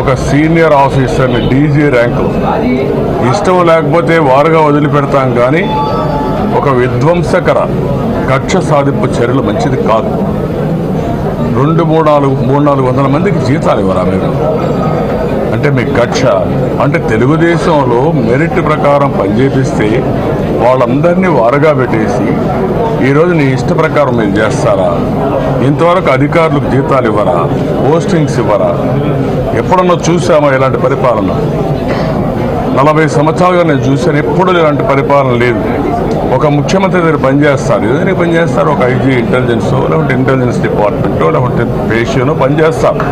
ఒక సీనియర్ ఆఫీసర్ని DG rank ఇష్టం లేకపోతే వారుగా వదిలిపెడతాం కానీ ఒక విధ్వంసకర కక్ష సాధింపు చర్యలు మంచిది కాదు. రెండు మూడు నాలుగు మూడు నాలుగు వందల మందికి జీతాలు ఇవ్వరా మీరు? అంటే మీ కక్ష అంటే తెలుగుదేశంలో మెరిట్ ప్రకారం పనిచేపిస్తే వాళ్ళందరినీ వారగా పెట్టేసి ఈరోజు నీ ఇష్ట ప్రకారం మీరు చేస్తారా? ఇంతవరకు అధికారులకు జీతాలు ఇవ్వరా? పోస్టింగ్స్ ఇవ్వరా? ఎప్పుడన్నా చూసామా ఇలాంటి పరిపాలన? నలభై సంవత్సరాలుగా నేను చూశాను ఎప్పుడు ఇలాంటి పరిపాలన లేదు. ఒక ముఖ్యమంత్రి దగ్గర పనిచేస్తారు ఏదైనా పనిచేస్తారు ఒక ఐజీ ఇంటెలిజెన్స్ లేకుంటే ఇంటెలిజెన్స్ డిపార్ట్మెంటో లేకుంటే పేషియనో పనిచేస్తారు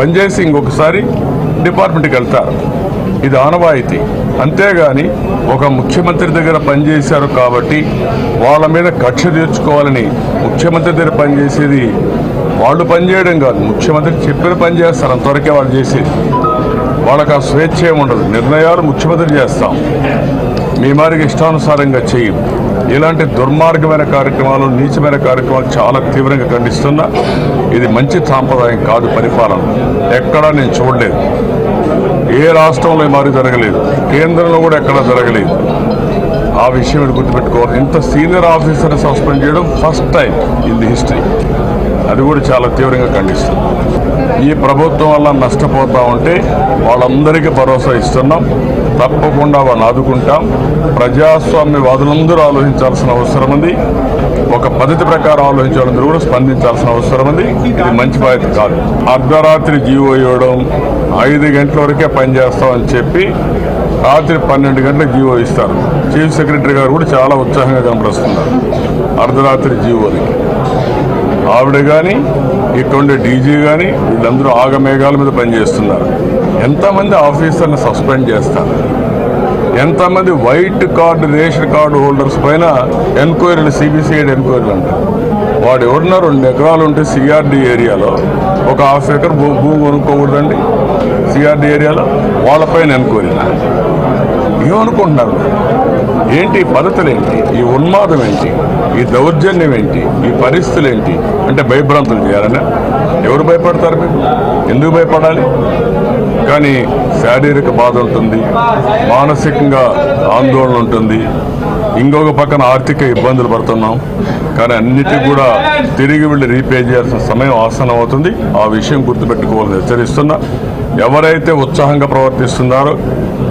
పనిచేసి ఇంకొకసారి డిపార్ట్మెంట్కి వెళ్తారు. ఇది ఆనవాయితీ. అంతేగాని ఒక ముఖ్యమంత్రి దగ్గర పనిచేశారు కాబట్టి వాళ్ళ మీద కక్ష తీర్చుకోవాలని ముఖ్యమంత్రి దగ్గర పనిచేసేది వాళ్ళు పనిచేయడం కాదు. ముఖ్యమంత్రి చెప్పిన పని చేస్తారు. అంతవరకే వాళ్ళు చేసేది. వాళ్ళకి ఆ స్వేచ్ఛ ఏముండదు ఉండదు. నిర్ణయాలు ముఖ్యమంత్రి చేస్తాం. మీ మారికి ఇష్టానుసారంగా చేయం. ఇలాంటి దుర్మార్గమైన కార్యక్రమాలు నీచమైన కార్యక్రమాలు చాలా తీవ్రంగా ఖండిస్తున్నా ఇది మంచి సాంప్రదాయం కాదు పరిపాలన. ఎక్కడా నేను చూడలేదు. ఏ రాష్ట్రంలో మరి జరగలేదు. కేంద్రంలో కూడా ఎక్కడ జరగలేదు. ఆ విషయం మీరు గుర్తుపెట్టుకోవాలి. ఇంత సీనియర్ ఆఫీసర్ని సస్పెండ్ చేయడం first time in the history. అది కూడా చాలా తీవ్రంగా ఖండిస్తుంది ఈ ప్రభుత్వం వల్ల నష్టపోతా ఉంటే వాళ్ళందరికీ భరోసా ఇస్తున్నాం. తప్పకుండా వాళ్ళని ఆదుకుంటాం. ప్రజాస్వామ్య వాదులందరూ ఆలోచించాల్సిన అవసరం ఉంది. ఒక పద్ధతి ప్రకారం ఆలోచించే వాళ్ళందరూ కూడా స్పందించాల్సిన అవసరం ఉంది. ఇది మంచి బాధ్యత కాదు. అర్ధరాత్రి జీవో ఇవ్వడం ఐదు గంటల వరకే పనిచేస్తామని చెప్పి రాత్రి పన్నెండు గంటలకు జీవో ఇస్తారు. చీఫ్ సెక్రటరీ గారు కూడా చాలా ఉత్సాహంగా కనపరుస్తున్నారు. అర్ధరాత్రి జీవోలకి ఆవిడ కానీ ఇటువంటి డీజీ కానీ వీళ్ళందరూ ఆగమేఘాల మీద పనిచేస్తున్నారు. ఎంతమంది ఆఫీసర్ని సస్పెండ్ చేస్తారు? ఎంతమంది white card ration card holders పైన ఎంక్వైరీలు సిబిసిఐడి ఎంక్వైరీలు అంటారు వాడు ఎవరున్నా రెండు ఎకరాలు ఉంటే సిఆర్డి ఏరియాలో ఒక హాఫ్ ఎకర్ భూ భూమి కొనుక్కోకూడదండి. సిఆర్డి ఏరియాలో వాళ్ళపైన ఎంక్వైరీ. ఏమనుకుంటున్నారు? ఏంటి పద్ధతులు ఏంటి? ఈ ఉన్మాదం ఏంటి? ఈ దౌర్జన్యం ఏంటి? ఈ పరిస్థితులు ఏంటి? అంటే భయభ్రాంతులు చేయాలన్నా ఎవరు భయపడతారు? మీరు ఎందుకు భయపడాలి? కానీ శారీరక బాధ ఉంటుంది మానసికంగా ఆందోళన ఉంటుంది. ఇంకొక పక్కన ఆర్థిక ఇబ్బందులు పడుతున్నాం. కానీ అన్నిటికీ కూడా తిరిగి వెళ్ళి రీపే చేయాల్సిన సమయం ఆసనం అవుతుంది. ఆ విషయం గుర్తుపెట్టుకోవాలని హెచ్చరిస్తున్నా. ఎవరైతే ఉత్సాహంగా ప్రవర్తిస్తున్నారో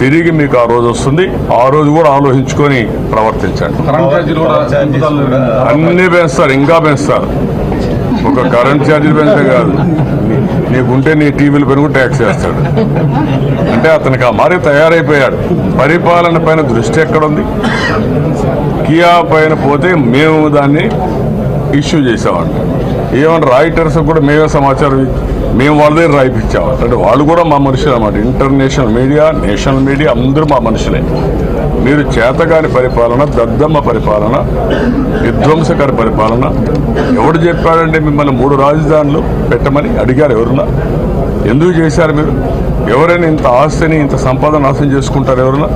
తిరిగి మీకు ఆ రోజు వస్తుంది. ఆ రోజు కూడా ఆలోచించుకొని ప్రవర్తించండి. కరెంట్ ఛార్జీలు కూడా పెంచుతారు. అన్ని పెంచుతారు ఇంకా పెంచుతారు. ఒక కరెంట్ ఛార్జీలు పెంచే కాదు. నీకుంటే నీ టీవీలు పెరుగు ట్యాక్స్ వేస్తాడు. అంటే అతనికి ఆ మారి తయారైపోయాడు. పరిపాలన పైన దృష్టి ఎక్కడుంది? కియా పైన పోతే మేము దాన్ని ఇష్యూ చేసామంట ఏమన్నా రాయిటర్స్ కూడా మేమే సమాచారం మేము వాళ్ళ దగ్గర రాయిపించామంట అంటే వాళ్ళు కూడా మా మనుషులు అన్నమాట. ఇంటర్నేషనల్ మీడియా నేషనల్ మీడియా అందరూ మా మనుషులే. మీరు చేతగాని పరిపాలన దద్దమ్మ పరిపాలన విధ్వంసకర పరిపాలన ఎవడు చెప్పాడంటే మిమ్మల్ని మూడు రాజధానులు పెట్టమని అడిగారు ఎవరున్నా? ఎందుకు చేశారు మీరు? ఎవరైనా ఇంత ఆస్తిని ఇంత సంపద నాశనం చేసుకుంటారు ఎవరైనా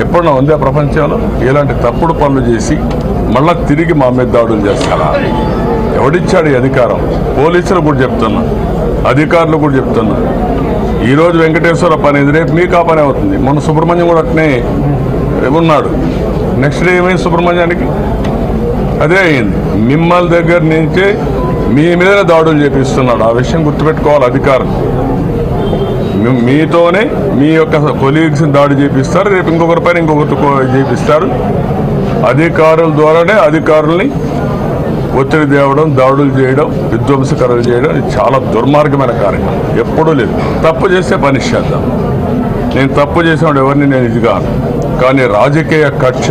ఎప్పుడన్నా ఉందా ప్రపంచంలో? ఇలాంటి తప్పుడు పనులు చేసి మళ్ళా తిరిగి మా మీద దాడులు చేస్తారా? ఎవడిచ్చాడు ఈ అధికారం? పోలీసులు కూడా చెప్తున్నా. అధికారులు కూడా చెప్తున్నా. ఈరోజు వెంకటేశ్వర పని రేపు మీకు ఆ పని అవుతుంది. మొన్న సుబ్రహ్మణ్యం కూడా అట్నే ఉన్నాడు నెక్స్ట్ డే ఏమైంది సుబ్రహ్మణ్యానికి? అదే అయింది మిమ్మల్ని దగ్గర నుంచే మీ మీద దాడులు చేపిస్తున్నాడు. ఆ విషయం గుర్తుపెట్టుకోవాలి అధికారులు. మీతోనే మీ యొక్క కొలీగ్స్ దాడి చేపిస్తారు. రేపు ఇంకొకరి పైన ఇంకొకరి చేపిస్తారు. అధికారుల ద్వారానే అధికారుల్ని ఒత్తిడి తేవడం దాడులు చేయడం విధ్వంసకరలు చేయడం ఇది చాలా దుర్మార్గమైన కార్యం. ఎప్పుడూ లేదు. తప్పు చేస్తే పనిష్ చేద్దాం నేను తప్పు చేసినప్పుడు ఎవరిని నేను ఇది కాను. కానీ రాజకీయ కక్ష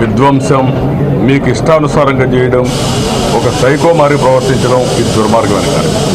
విధ్వంసం మీకు ఇష్టానుసారంగా చేయడం ఒక సైకో మారి ప్రవర్తించడం ఇది దుర్మార్గమైన కార్యం.